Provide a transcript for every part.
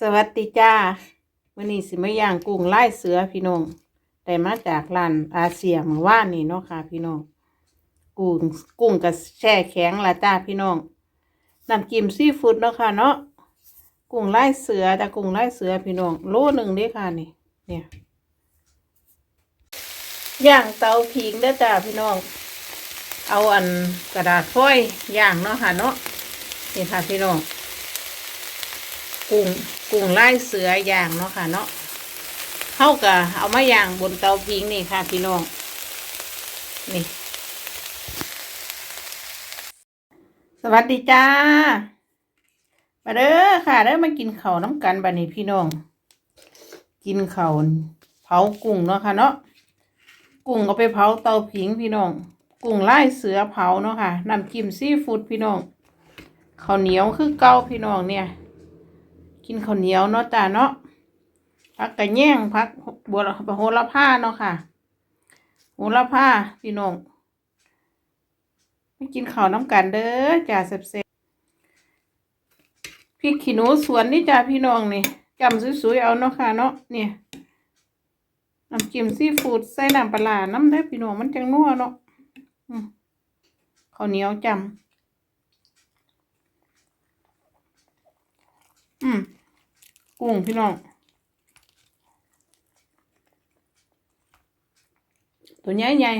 สวัสดีจ้าวันนี้สิมาย่างกุ้งไล่เสือพี่น้องได้มาจากร้านอาเซียเมื่อวานนี่เนาะค่ะ พี่น้องกุ้งกุ้งกับแช่แข็งละจ้าพี่น้องน้ำจิ้มซีฟู้ดเนาะค่ะเนาะกุ้งไล่เสือแต่กุ้งไล่เสือพี่น้องโลหนึ่งเด้ค่ะนี่ เนี่ยย่างเตาผิงเด้จ้าพี่น้อง เอาอันกระดาษฟอยล์ย่างเนาะค่ะเนาะนี่ค่ะพี่น้อง กุ้งกุ้งไล่เสืออย่างเนาะค่ะเนาะเข้ากับเอามาย่างบนเตาพิงนี่ค่ะพี่น้องนี่ สวัสดีจ้า มาเด้อค่ะเด้อมากินข้าวน้ำกันบัดนี้พี่น้อง กินข้าวเผากุ้งเนาะค่ะเนาะกุ้งเอาไปเผาเตาผิงพี่น้อง กุ้งไล่เสือเผาเนาะค่ะน้ำจิ้มซีฟู้ดพี่น้องข้าวเหนียวคือเก่าพี่น้องเนี่ย กินข้าวเหนียวเนาะจ้าเนาะพักกระแยงพักบัวโหระพาเนาะค่ะโหระพาพี่น้องไม่กินข้าวน้ำกันเด้อจ้าเซ็บๆพริกขี้หนูสวนนี่จ้าพี่น้องนี่จำสวยๆเอาเนาะค่ะเนาะเนี่ยน้ำจิ้มซีฟู้ดใส่น้ำปลาร้าน้ำได้พี่น้องมันจังนัวเนาะข้าวเหนียวจำอืม กุ้งพี่น้อง ตัวใหญ่ใหญ่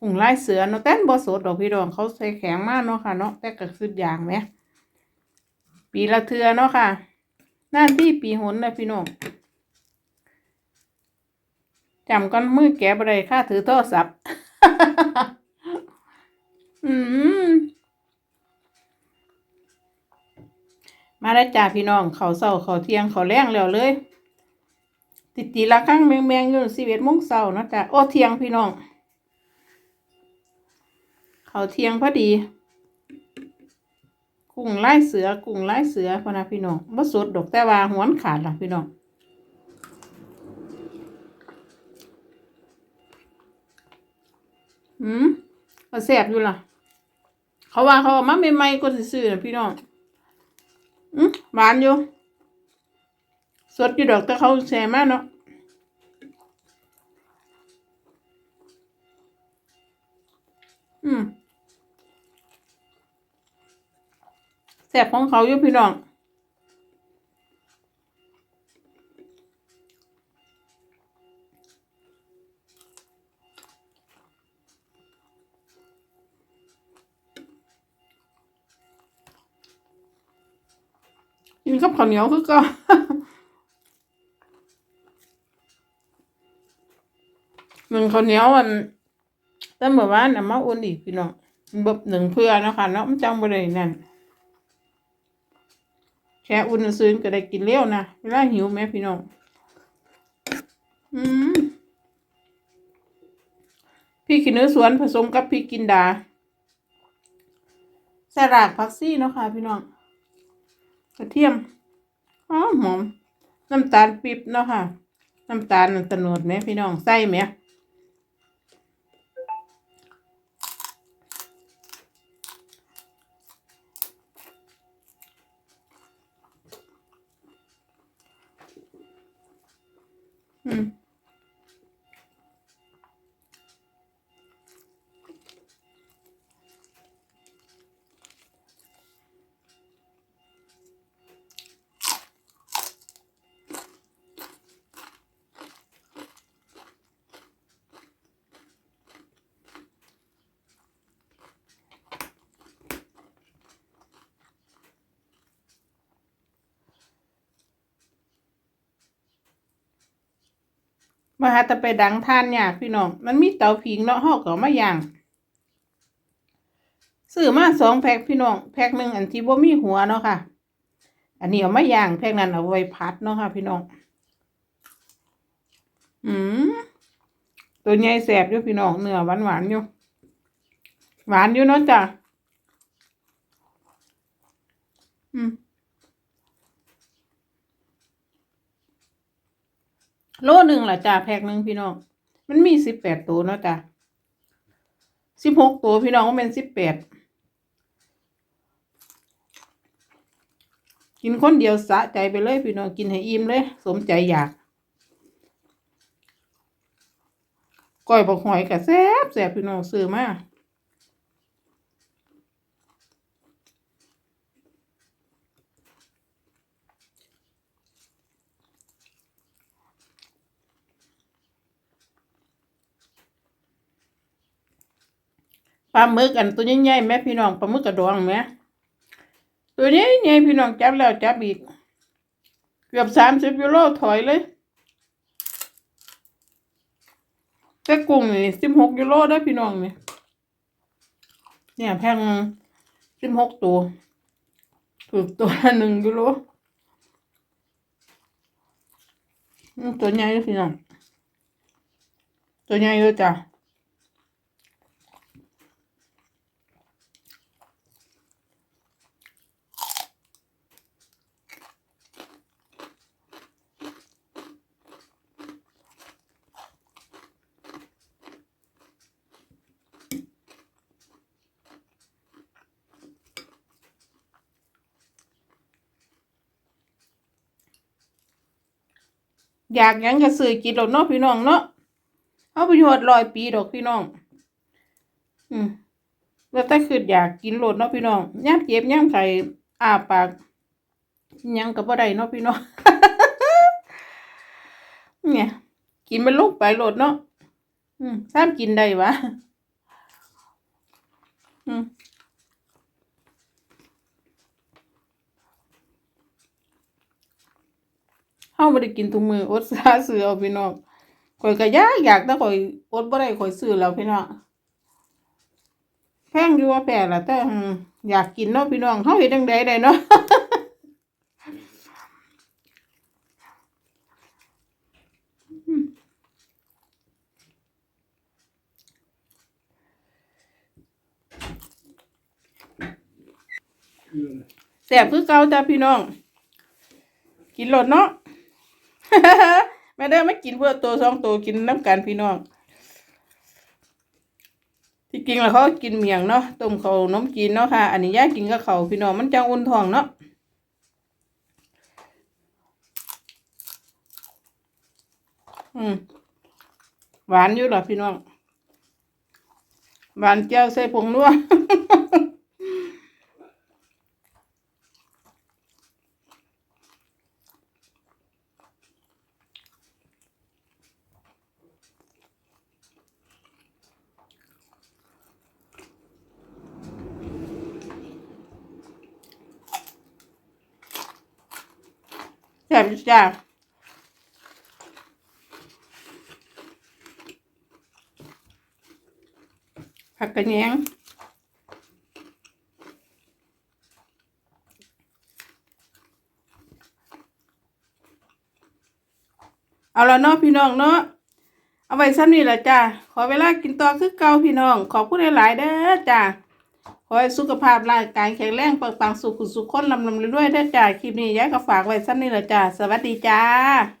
กุ้งลายเสือเนาะแต่นบ่สดดอกพี่น้องเขาใส่แข็งมากเนาะค่ะเนาะแต่ก็คืออย่างไหมปีละเทือเนาะค่ะนั่นที่ปีหนนะพี่น้องจำกันมือแกะบ่ได้ค่าถือโทรศัพท์ อืม มาได้จ้าพี่น้องเขาเศร้าเขาเที่ยงเขาแรงแล้วเลย ติดตีละครั้งแมงแมงอยู่สิบเอ็ดโมงเศร้านาะจ้าโอ้เที่ยงพี่น้อง เขาเที่ยงพอดี กุ้งไล่เสือกุ้งไล่เสือพอนะพี่น้องบ่สดดอกแต่ว่าหวนขาดละพี่น้องอืมก็แซ่บอยู่ล่ะ เขาว่าเขาเอามาใหม่ๆก็สิซื้อนะพี่น้อง หวานอยู่ สดอยู่ดอกแต่เขาแซ่มาเนาะอืมแซ่บของเขาอยู่พี่น้อง กินกับข้าวเหนียวคือก็มันข้าวเหนียวอันแต่เมื่อวานน่ะมาอุ่นอีกพี่น้องแบบหนึ่งเพื่อเนะคะเนาะมันจังบ่ได้นั่นแค่อุ่นซื้อก็ได้กินเร็วนะเวลาหิวแม่พี่น้องอืมพี่กินเนื้อสวนผสมกับพริกกินดาส่รากผักซี่เนาะค่ะพี่น้อง กระเทียมหอหอมน้ำตาลปี๊บเนาะค่ะ น้ำตาลนันตะโนดไหมพี่น้องใส่ไหม มาหาแต่ไปดังทานยากพี่น้อง มันมีเตาผิงเนาะห่อก็เอามาย่างซื้อมาสองแพ็คพี่น้อง แพ็คหนึ่งอันที่บ่มีหัวเนาะค่ะ อันนี้เอามาย่างแพ็คนั้นเอาไว้พัดเนาะค่ะ พี่น้อง อืมตัวใหญ่แสบอยู่พี่น้องเนื้อหวานหวานอยู่ หวานอยู่เนาะจ้ะอืม โลหนึ่งล่ะจ้าแพ็คหนึ่งพี่น้อง มันมีสิบแปดตัวเนาะจ้าสิบหกตัวพี่น้องก็เป็นสิบแปดกินคนเดียวสะใจไปเลยพี่น้องกินให้อิ่มเลย สมใจอยากก้อยบักหอยกับแซ่บแซ่บพี่น้องซื้อมา ปลาหมึกอันตัวใหญ่ๆแม่พี่น้องปลาหมึกกระดองแม่ตัวนี้ใหญ่พี่น้องจับแล้วจับอีก เกือบสามสิบกิโลถอยเลยแต่กุ้งนี่สิบหกกิโลได้พี่น้องนี่เนี่ยแพงสิบหกตัวถูกตัวหนึ่งกิโลอืมตัวใหญ่เลยพี่น้องตัวใหญ่เลยจ้ะ อยากยังก็ซื้อกินดอกเนาะพี่น้องเนาะเอาไปหวดลอยปีดอกพี่น้อง อืมแล้วแต่คืออยากกินโหลดเนาะพี่น้องย่ำเจ็บย่ำไข่อาปากยังกับบ่ได้เนาะพี่น้องเนี่ย กินมันลูกไปโหลดเนาะอืมซ้ำกินได้วะอืม เฮาบ่ได้กินทุกมืออดสาซื้อเอาพี่น้องข่อยก็อยากอยากแต่ข่อยอดบ่ได้ข่อยซื้อแล้วพี่น้องแพงอยู่ว่าแพงล่ะแต่อืมอยากกินเนาะพี่น้องเฮาเฮ็ดจังไดได้เนาะแสบคือเก่าจ้าพี่น้อง กินหลดเนาะ แม่ได้ไม่กินเพื่อตัวสองตัวกินน้ำกันพี่น้องที่กินแล้วเขากินเมียงเนาะต้มเขาวนมจีนเนาะค่ะ อันนี้ย่ากินกับเขาพี่น้องมันจังอุ่นท้องเนาะอืมหวานอยู่เหรอพี่น้องหวานเจียวใส่ผงนัว แซ่บจ้าผักกระแยงเอาละเนาะพี่น้องเนาะเอาไว้ซ้ำนี่แหละจ้าขอเวลากินต่อคือเก่าพี่น้อง ขอบคุณหลายๆเด้อจ้า ขอให้สุขภาพร่างกายแข็งแรงปังปังสุขสุขคนลำลำเรื่อยๆเด้อจ้าคลิปนี้ยายก็ฝากไว้สั้นนี่แหละจ้าสวัสดีจ้า